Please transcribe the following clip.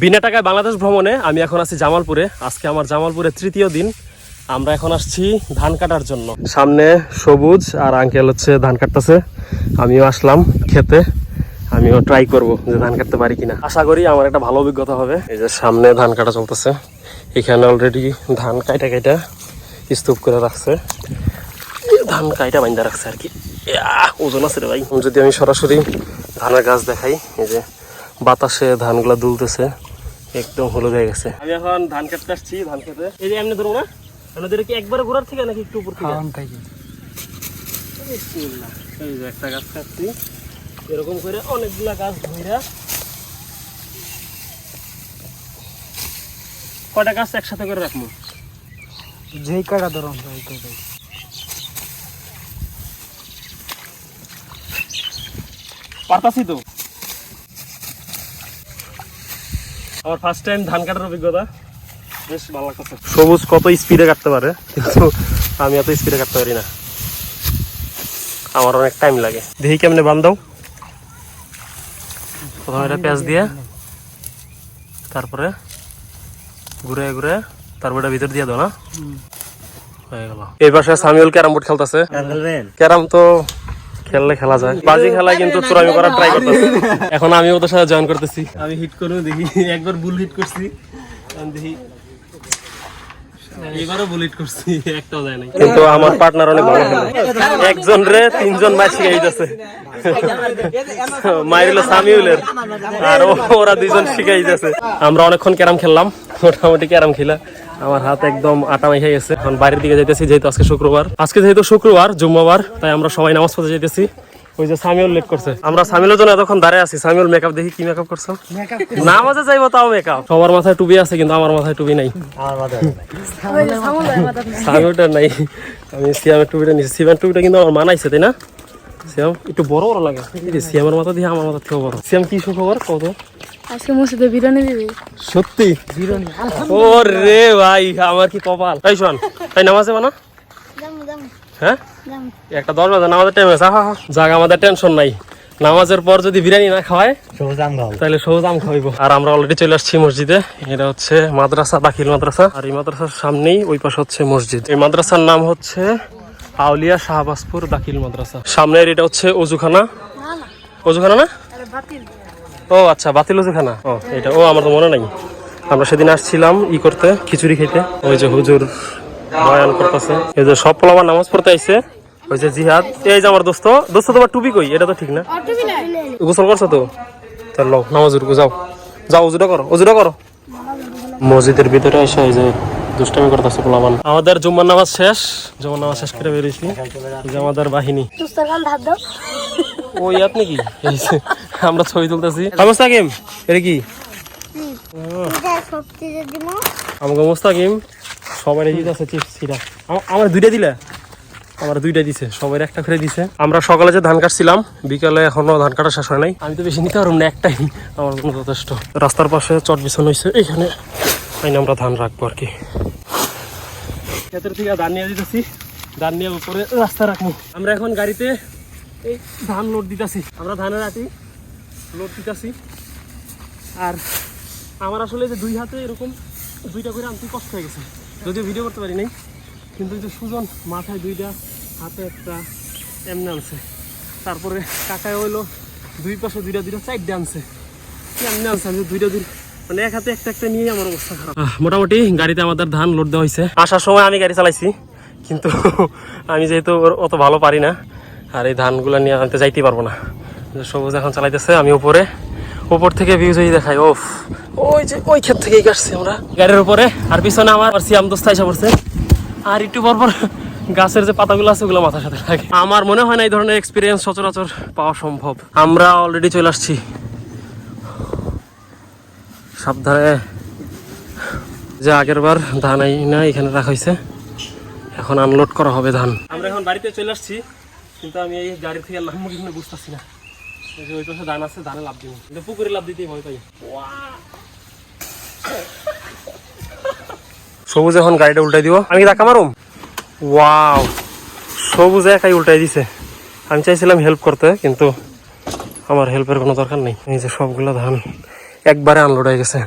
বিনা টাকায় বাংলাদেশ ভ্রমণে আমি এখন আছি জামালপুরে। আজকে আমার জামালপুরের তৃতীয় দিন। আমরা এখন আসছি ধান কাটার জন্য। সামনে সবুজ আর আঙ্কেল হচ্ছে ধান কাটতেছে। আমিও আসলাম খেতে। আমিও ট্রাই করব যে ধান কাটতে পারি কিনা। আশা করি আমার একটা ভালো অভিজ্ঞতা হবে। এই যে সামনে ধান কাটা চলতেছে। এখানে অলরেডি ধান কাইটা কাইটা স্তূপ করে রাখছে। ধান কাইটা বাইন্দা রাখছে আর কি। ওজন আছে রে ভাই। যদি আমি সরাসরি ধানের গাছ দেখাই, এই যে বাতাসে ধানগুলা দুলতেছে একদম হলুদ হয়ে গেছে। আমি এখন ধান কাটতে আসছি ধান খেতে এই যে এমনি ধরো না? আমাদের কি একবারে ঘোরার থেকে নাকি একটু উপর থেকে। এই যে একটা গাছ কাটছি। এরকম করে অনেকগুলা গাছ ধইরা। কয়টা গাছ একসাথে করে রাখব? যেই কাটা ধরুন পারতাছি তো? আমার ফার্স্ট টাইম ধান কাটার অভিজ্ঞতা। বেশ ভালো লাগতেছে। সবুজ কত স্পিডে কাটতে পারে? কিন্তু আমি এত স্পিডে কাটতে পারি না। আমার অনেক টাইম লাগে। দেখি কেমনে বান্ধাও প্রথমে এটা পেঁয়াজ দিয়ে তারপরে ঘুরে ঘুরে তারপরে এটা ভিতর দিয়ে দাও না। হয়ে গেল। এই পাশে সামিউল ক্যারাম বোর্ড খেলতেছে। ক্যারাম তো খেললে খেলা যায়। বাজি খেলা কিন্তু চোরামি করার ট্রাই করতেছি। এখন আমি ওদের সাথে জয়েন করতেছি। আমি হিট করব দেখি। একবার বুল হিট করছি। দেখি। এবারও বুল হিট করছি একটাও যায় নাই। কিন্তু আমার পার্টনার অনেক ভালো খেলে। একজন রে তিনজন মাছ শিখাই দিতেছে মাইরিল সামিউলের। আর ওরা দুইজন শিখাই আমরা অনেকক্ষণ ক্যারাম খেললাম। মোটামুটি ক্যারাম খেলা। আমার হাত একদম আটা মেখে গেছে। এখন বাইরের দিকে যাইতেছি যেহেতু আজকে শুক্রবার। আজকে যেহেতু শুক্রবার জুম্মাবার তাই আমরা সবাই নামাজ পড়তে যাইতেছি। ওই যে সামিউল লেট করছে। আমরা সামিউলের জন্য এতক্ষণ দাঁড়ায় আছি। সামিউল মেকআপ দেখি কি মেকআপ করছ? নামাজে যাইবো তাও মেকআপ সবার মাথায় টুপি আছে কিন্তু আমার মাথায় টুপি নাই। সামিউলটা নাই। আমি সিয়ামের টুপিটা নিচ্ছি সিয়ামের টুপিটা কিন্তু আমার মানাইছে তাই না? সিয়াম একটু বড় বড় লাগে। সিয়ামের মাথা দিয়ে আমার মাথা থেকেও বড়। সিয়াম কি সুখবর? কত আজকে মসজিদে বিরিয়ানি দিবি? সত্যি? ও রে ভাই আমার কি কপাল? তাই শোন তাই নামাজে মানা হ্যাঁ? একটা দশ বাজে নামাজের টাইম আছে হা যাক আমাদের টেনশন নাই। নামাজের পর যদি বিরিয়ানি না খাওয়ায় তাহলে সহজ আম খাওয়াইবো আর আমরা অলরেডি চলে আসছি মসজিদে এটা হচ্ছে মাদ্রাসা দাখিল মাদ্রাসা। আর এই মাদ্রাসার সামনেই ওই পাশে হচ্ছে মসজিদ। এই মাদ্রাসার নাম হচ্ছে আউলিয়া শাহবাজপুর দাখিল মাদ্রাসা। সামনের এটা হচ্ছে অজুখানা। অজুখানা না? ও আচ্ছা বাতিল খানা? ও এটা ও আমার তো মনে নাই। আমরা সেদিন আসছিলাম ই করতে খিচুড়ি খেতে। ওই যে হুজুর বয়ান করতেছে। এই যে সব পোলাবার নামাজ পড়তে আইছে ওই যে জিহাদ। এই যে আমার দোস্ত দোস্ত তোমার টুপি কই? এটা তো ঠিক না। গোসল করছ তো? তাহলে লও নামাজ উঠবো যাও। যাও উজুটা করো উজুটা করো। মসজিদের ভিতরে এসে এই যে দুষ্টামি করতেছে পোলামান আমাদের জুম্মার নামাজ শেষ জুম্মার নামাজ শেষ করে বেরিয়েছি। আমাদের বাহিনী। সুস্তার গান ধার আমরা ছবি তুলতেছি। মুস্তাকিম এটা কি? আমাকে মুস্তাকিম সবাই দিতেছে চিপস আমার দুইটা দিলে? আমার দুইটা দিছে সবাই একটা করে দিছে। আমরা সকালে যে ধান কাটছিলাম বিকালে এখনও ধান কাটা শেষ হয় নাই। আমি তো বেশি নিতে পারব না একটাই। আমার কোনো যথেষ্ট। রাস্তার পাশে চট বিছানো হয়েছে এইখানে আইনে আমরা ধান রাখব আর কি। ক্ষেতের থেকে ধান নিয়ে দিতেছি ধান নিয়ে উপরে রাস্তা রাখব। আমরা এখন গাড়িতে এই ধান লোড দিতেছি। আমরা ধানের আটি লোড দিতেছি। আর আমার আসলে যে দুই হাতে এরকম দুইটা করে আনতে কষ্ট হয়ে গেছে। যদিও ভিডিও করতে পারি নাই কিন্তু যে সুজন মাথায় দুইটা হাতে একটা এমনি আনছে। তারপরে কাকায় হইল দুই পাশে দুইটা দুইটা চারটে আনছে। কেমনে আনছে আমি দুইটা দুই মানে এক হাতে একটা একটা নিয়ে আমার অবস্থা খারাপ। মোটামুটি গাড়িতে আমাদের ধান লোড দেওয়া হয়েছে। আসার সময় আমি গাড়ি চালাইছি কিন্তু আমি যেহেতু অত ভালো পারি না আর এই ধানগুলো নিয়ে আনতে যাইতে পারব না। সবুজ এখন চালাইতেছে, আমি উপরে। উপর থেকে ভিউজ হয়ে দেখাই, ওফ। ওই যে, ওই ক্ষেত থেকেই কাটছি আমরা। গাড়ির উপরে, আর পিছনে আমার সিয়াম দোস্তা এসে পড়ছে। আর একটু পর পর গাছের যে পাতাগুলো আছে, ওগুলো মাথার সাথে লাগে। আমার মনে হয় না এই ধরনের এক্সপিরিয়েন্স সচরাচর পাওয়া সম্ভব। আমরা অলরেডি চলে আসছি। সাবধানে। যে আগের বার ধান না এখানে রাখা হয়েছে, এখন আনলোড করা হবে ধান। আমরা এখন বাড়িতে চলে আসছি, কিন্তু আমি এই গাড়ি থেকে নামবো কি কিনা বুঝতেছি না। এই ওই পাশে ধান আছে, ধানে লাভ দিব। পুকুরে লাভ দিতেই ভয় পাই। সবুজ এখন গাড়িটা উল্টাই দিব। আমি ধাক্কা মারুম? ওয়াও সবুজ একাই উল্টাই দিছে। আমি চাইছিলাম হেল্প করতে, কিন্তু আমার হেল্পের কোনো দরকার নেই। এই যে সবগুলো ধান একবারে আনলোড হয়ে গেছে।